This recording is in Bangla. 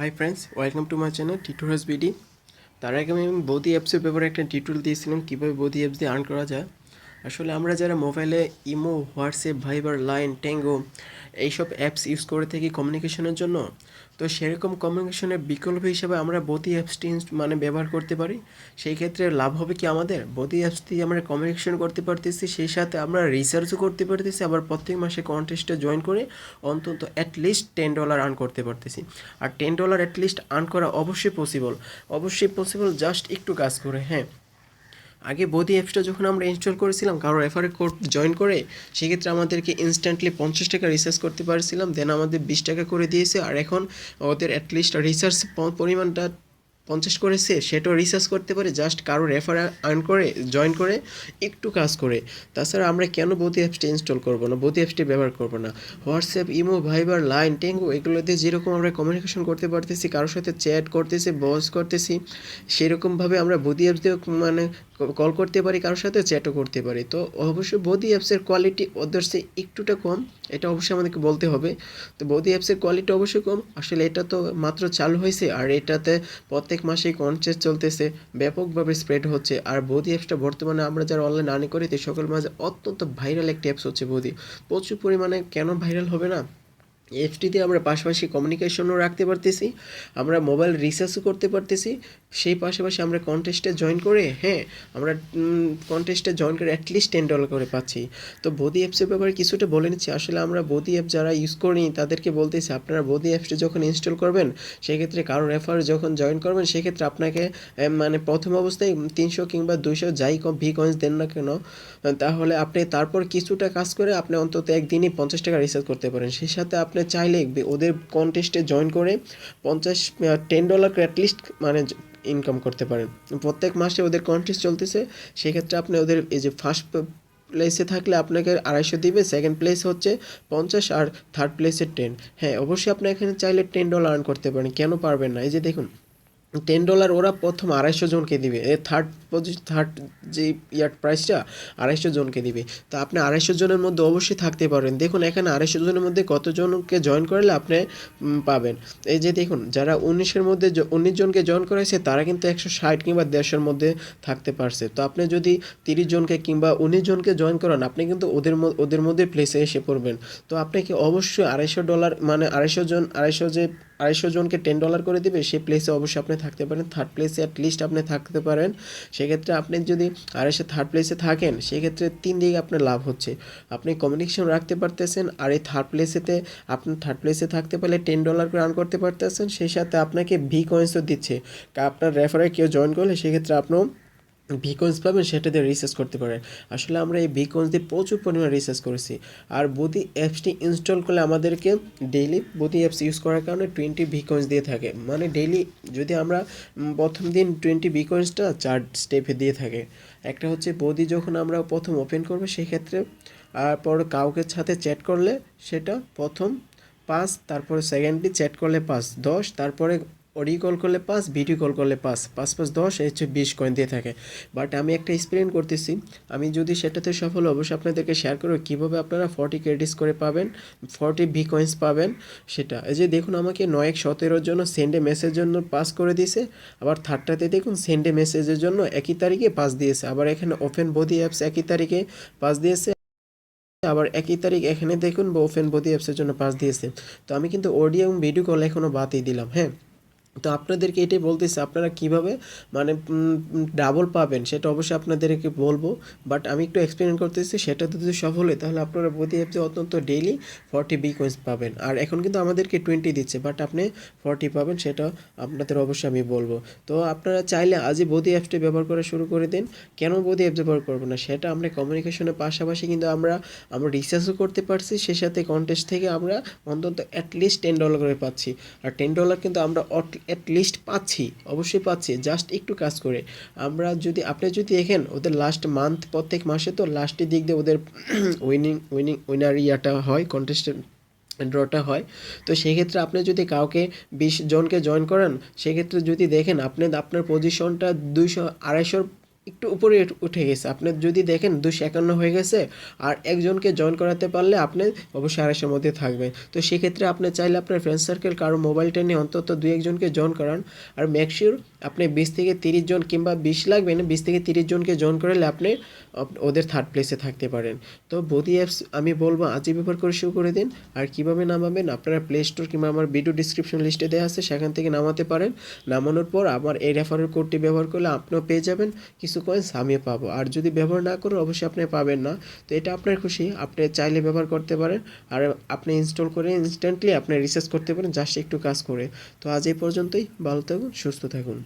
Hi friends welcome to my channel tutorials BD তার আগে আমি বৌদি অ্যাপসের ব্যাপারে একটা টিটুল দিয়েছিলাম, কীভাবে বৌদি অ্যাপস দিয়ে আর্ন করা যায়। আসলে আমরা যারা মোবাইলে imo, WhatsApp, Viber, Line, Tango এইসব অ্যাপস ইউজ করে থাকি কমিউনিকেশনের জন্য, তো সেরকম কমিউনিকেশনের বিকল্প হিসেবে আমরা বৌদি অ্যাপসটি মানে ব্যবহার করতে পারি। সেই ক্ষেত্রে লাভ হবে কি আমাদের? বৌদি অ্যাপস দিয়ে আমরা কমিউনিকেশন করতে পারতেছি, সেই সাথে আমরা রিসার্চও করতে পারতেছি, আবার প্রত্যেক মাসে কন্টেস্টে জয়েন করে অন্তত অ্যাটলিস্ট টেন ডলার আর্ন করতে পারতেছি। আর ten dollar at least earn করা অবশ্যই পসিবল অবশ্যই পসিবল জাস্ট একটু কাজ করে হ্যাঁ। আগে বদি অ্যাপসটা যখন আমরা ইনস্টল করেছিলাম, কারও রেফারে কোড জয়েন করে, সেক্ষেত্রে আমাদেরকে ইনস্ট্যান্টলি পঞ্চাশ টাকা রিচার্জ করতে পারছিলাম দেন আমাদের বিশ টাকা করে দিয়েছে, আর এখন ওদের অ্যাটলিস্ট রিচার্জ পরিমাণটা পঞ্চাশ করেছে, সেটাও রিচার্জ করতে পারে জাস্ট কারও রেফার আর্ন করে জয়েন করে, একটু কাজ করে। তাছাড়া আমরা কেন বদি অ্যাপসটা ইনস্টল করব না বদি অ্যাপসটি ব্যবহার করব না? WhatsApp imo Viber Line Tango এগুলোতে যেরকম আমরা কমিউনিকেশন করতে পারতেছি, কারোর সাথে চ্যাট করতেছি বস করতেছি, সেরকমভাবে আমরা বদি অ্যাপস দিয়ে মানে কল করতে পারি, কারোর সাথে চ্যাটও করতে পারি। তো অবশ্যই বদি অ্যাপসের কোয়ালিটি ওদের চেয়ে একটুটা কম, এটা অবশ্যই আমাদেরকে বলতে হবে। তো বদি অ্যাপসের কোয়ালিটি অবশ্যই কম, আসলে এটা তো মাত্র চালু হয়েছে, আর এটাতে প্রত্যেক মাসেই কনটেস্ট চলতেছে, ব্যাপকভাবে স্প্রেড হচ্ছে। আর বদি অ্যাপসটা বর্তমানে আমরা যারা অনলাইন আর্নি করি, তো সকল মাঝে অত্যন্ত ভাইরাল একটি অ্যাপস হচ্ছে বদি প্রচুর পরিমাণে কেন ভাইরাল হবে না? এফটি দিয়ে আমরা পাশাপাশি কমিউনিকেশনও রাখতে পারতেছি, আমরা মোবাইল রিচার্জও করতে পারতেছি, সেই পাশাপাশি আমরা কন্টেস্টে জয়েন করে হ্যাঁ আমরা কন্টেস্টে জয়েন করে অ্যাটলিস্ট টেন ডলার করে পাচ্ছি। তো বদি অ্যাপসের ব্যাপারে কিছুটা বলে নিচ্ছি, আসলে আমরা বদি অ্যাপ যারা ইউজ করি, তাদেরকে বলতেছি, আপনারা বদি অ্যাপসটা যখন ইনস্টল করবেন, সেক্ষেত্রে কারও রেফার যখন জয়েন করবেন, সেক্ষেত্রে আপনাকে মানে প্রথম অবস্থায় তিনশো কিংবা দুইশো যাই কম ভি কয়েন্স দেন না কেন, তাহলে আপনি তারপর কিছুটা কাজ করে আপনি অন্তত একদিনই পঞ্চাশ টাকা রিচার্জ করতে পারেন। সেই সাথে আপনি চাইলে ওদের কন্টেস্টে জয়েন করে পঞ্চাশ টেন ডলার অ্যাটলিস্ট মানে ইনকাম করতে পারেন। প্রত্যেক মাসে ওদের কন্টেস্ট চলতেছে, সেক্ষেত্রে আপনি ওদের এই যে ফার্স্ট প্লেসে থাকলে আপনাকে আড়াইশো দিবে সেকেন্ড প্লেস হচ্ছে পঞ্চাশ আর থার্ড প্লেসে টেন হ্যাঁ অবশ্যই আপনি এখানে চাইলে টেন ডলার আর্ন করতে পারেন, কেন পারবেন না? এই যে দেখুন টেন ডলার ওরা প্রথম আড়াইশো জনকে দিবে। এ থার্ড থার্ড যে ইয়ার প্রাইসটা আড়াইশো জনকে দিবে। তো আপনি আড়াইশো জনের মধ্যে অবশ্যই থাকতে পারবেন দেখুন, এখানে আড়াইশো জনের মধ্যে কতজনকে জয়েন করলে আপনি পাবেন। এই যে দেখুন, যারা উনিশের মধ্যে উনিশ জনকে জয়েন করেছে তারা কিন্তু একশো ষাট কিংবা দেড়শোর মধ্যে থাকতে পারছে। তো আপনি যদি তিরিশ জনকে কিংবা উনিশ জনকে জয়েন করান, আপনি কিন্তু ওদের ওদের মধ্যে প্লেসে এসে পড়বেন। তো আপনাকে অবশ্যই আড়াইশো ডলার মানে আড়াইশো জন, আড়াইশো যে আড়াইশো জনকে টেন ডলার করে দিবে, সেই প্লেসে অবশ্যই আপনি থাকতে পারেন। থার্ড প্লেসে অ্যাট লিস্ট আপনি থাকতে পারেন। সেক্ষেত্রে আপনি যদি আড়াইশো থার্ড প্লেসে থাকেন, সেক্ষেত্রে তিন দিকে আপনার লাভ হচ্ছে। আপনি কমিউনিকেশন রাখতে পারতেছেন আর এই থার্ড প্লেসেতে আপনি থার্ড প্লেসে থাকতে পারলে টেন ডলার করে আর্ন করতে পারতেছেন। সেই সাথে আপনাকে ভি কয়েন্সও দিচ্ছে। আপনার রেফারে কেউ জয়েন করলে সেক্ষেত্রে আপনিও ভিকন্স পাবেন সেটা দিয়ে রিসার্চ করতে পারেন। আসলে আমরা এই ভিকন্স দিয়ে প্রচুর পরিমাণে রিসার্চ করেছি। আর বদি অ্যাপসটি ইনস্টল করলে আমাদেরকে ডেইলি বদি অ্যাপস ইউজ করার কারণে টোয়েন্টি ভিকন্স দিয়ে থাকে। মানে ডেইলি যদি আমরা প্রথম দিন টোয়েন্টি ভিকন্সটা চার স্টেপে দিয়ে থাকে। একটা হচ্ছে বদি যখন আমরা প্রথম ওপেন করব সেক্ষেত্রে, আর পর কাউকে সাথে চ্যাট করলে সেটা প্রথম পাঁচ, তারপরে সেকেন্ডলি চ্যাট করলে পাঁচ, দশ, তারপরে অডিও কল করলে পাঁচ ভিডিও কল করলে পাঁচ পাঁচ পাঁচ দশ হচ্ছে বিশ কয়েন দিয়ে থাকে। বাট আমি একটা এক্সপেরিমেন্ট করতেছি। আমি যদি সেটাতে সফল অবশ্যই আপনাদেরকে শেয়ার করব কীভাবে আপনারা ফর্টি ক্রেডিটস করে পাবেন ফর্টি ভি কয়েন্স পাবেন, সেটা। এই যে দেখুন, আমাকে নয় এক সতেরোর জন্য সেন্ডে মেসেজের জন্য পাস করে দিয়েছে। আবার থার্ডটাতে দেখুন সেন্ডে মেসেজের জন্য একই তারিখে পাস দিয়েছে। আবার এখানে ওপেন বডি অ্যাপস একই তারিখে পাস দিয়েছে। আবার একই তারিখ এখানে দেখুন বা ওপেন বডি অ্যাপসের জন্য পাস দিয়েছে। তো আমি কিন্তু অডিও এবং ভিডিও কল এখনও বাদই দিলাম হ্যাঁ? তো আপনাদেরকে এটাই বলতেছি, আপনারা কীভাবে মানে ডাবল পাবেন সেটা অবশ্যই আপনাদেরকে বলব। বাট আমি একটু এক্সপেরিমেন্ট করতেছি, সেটা যদি সফল হয়, তাহলে আপনারা প্রতি অ্যাপসে অত্যন্ত ডেইলি ফর্টি বি কয়েন্স পাবেন। আর এখন কিন্তু আমাদেরকে টোয়েন্টি দিচ্ছে বাট আপনি ফর্টি পাবেন, সেটা আপনাদের অবশ্যই আমি বলব। তো আপনারা চাইলে আজই বদি অ্যাপসটি ব্যবহার করা শুরু করে দিন। কেন বদি অ্যাপ ব্যবহার করব না? সেটা আমরা কমিউনিকেশনের পাশাপাশি কিন্তু আমরা আমরা রিসার্চও করতে পারছি, সে সাথে কন্টেস্ট থেকে আমরা অন্তত অ্যাটলিস্ট টেন ডলার করে পাচ্ছি। আর টেন ডলার কিন্তু আমরা অ্যাটলিস্ট পাচ্ছি, অবশ্যই পাচ্ছি জাস্ট একটু কাজ করে। আমরা যদি, আপনি যদি দেখেন, ওদের লাস্ট মান্থ প্রত্যেক মাসে তো লাস্টের দিক দিয়ে ওদের উইনিং উইনিং উইনার ইয়াটা হয় কন্টেস্টের ড্রটা হয়। তো সেক্ষেত্রে আপনি যদি কাউকে বিশ জনকে জয়েন করেন, সেক্ষেত্রে যদি দেখেন, আপনি আপনার পজিশনটা দুইশো, আড়াইশোর একটু উপরে উঠে গেছে। আপনি যদি দেখেন দুশো একান্ন হয়ে গেছে, আর একজনকে জয়েন করাতে পারলে আপনি অবশ্যই আড়াইশোর মধ্যে থাকবেন। তো সেক্ষেত্রে আপনি চাইলে আপনার ফ্রেন্ড সার্কেল কারও মোবাইলটা নিয়ে অন্তত দুই একজনকে জয়েন করান। আর মেকশিওর আপনি বিশ থেকে তিরিশ জন কিংবা বিশ লাগবে না, বিশ থেকে তিরিশ জনকে জয়েন করালে আপনি ওদের থার্ড প্লেসে থাকতে পারেন। তো বদি অ্যাপস আমি বলব, আজই ব্যবহার করে শুরু করে দিন। আর কীভাবে নামাবেন আপনারা প্লে স্টোর কিংবা আমার ভিডিও ডিসক্রিপশন লিস্টে দেওয়া আছে, সেখান থেকে নামাতে পারেন। নামানোর পর আমার এই রেফারেল কোডটি ব্যবহার করলে আপনিও পেয়ে যাবেন। কিছু কয়েন্স আমি পাবো। আর যদি ব্যবহার না করো, অবশ্যই আপনি পাবেন না। তো এটা আপনার খুশি। আপনি চাইলে ব্যবহার করতে পারেন। আর আপনি ইনস্টল করে ইনস্ট্যান্টলি আপনি রিসার্চ করতে পারেন জাস্ট একটু কাজ করে। তো আজ এই পর্যন্তই। ভালো থাকুন, সুস্থ থাকুন।